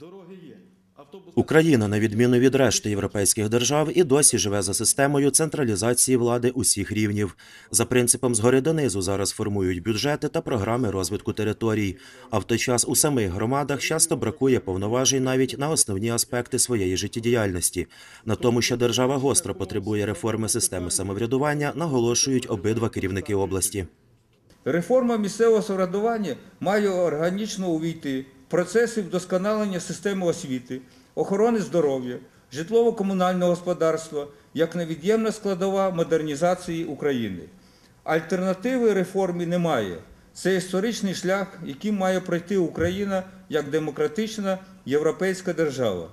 Дороги є. Україна, на відміну від решти європейських держав, і досі живе за системою централізації влади усіх рівнів. За принципом згори донизу зараз формують бюджети та програми розвитку територій. А в той час у самих громадах часто бракує повноважень навіть на основні аспекти своєї життєдіяльності. На тому, що держава гостро потребує реформи системи самоврядування, наголошують обидва керівники області. Реформа місцевого самоврядування має органічно увійти процеси вдосконалення системи освіти, охорони здоров'я, житлово-комунального господарства як невід'ємна складова модернізації України. Альтернативи реформі немає. Це історичний шлях, яким має пройти Україна як демократична європейська держава.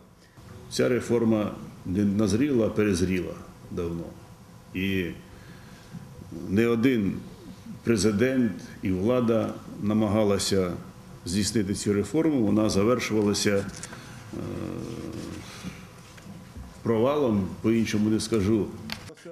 Ця реформа не назріла, а перезріла давно. І не один президент і влада намагалася здійснити цю реформу. Вона завершувалася е, провалом, по-іншому не скажу.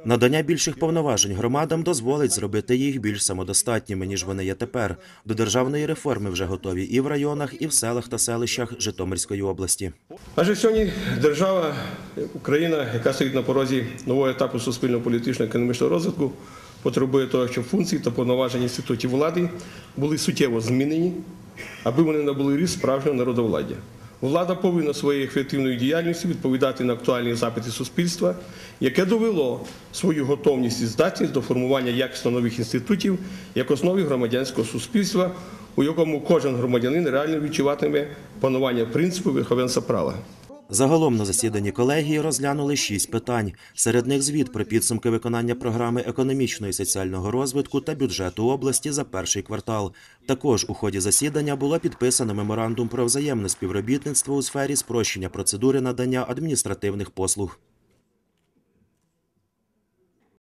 Надання більших повноважень громадам дозволить зробити їх більш самодостатніми, ніж вони є тепер. До державної реформи вже готові і в районах, і в селах та селищах Житомирської області. Адже сьогодні держава, Україна, яка стоїть на порозі нового етапу суспільно-політичного економічного розвитку, потребує того, щоб функції та повноваження інститутів влади були суттєво змінені, аби вони набули ріст справжнього народовладдя. Влада повинна своєю ефективною діяльністю відповідати на актуальні запити суспільства, яке довело свою готовність і здатність до формування якісно нових інститутів як основи громадянського суспільства, у якому кожен громадянин реально відчуватиме панування принципу верховенства права. Загалом на засіданні колегії розглянули шість питань. Серед них звіт про підсумки виконання програми економічного і соціального розвитку та бюджету області за перший квартал. Також у ході засідання було підписано меморандум про взаємне співробітництво у сфері спрощення процедури надання адміністративних послуг.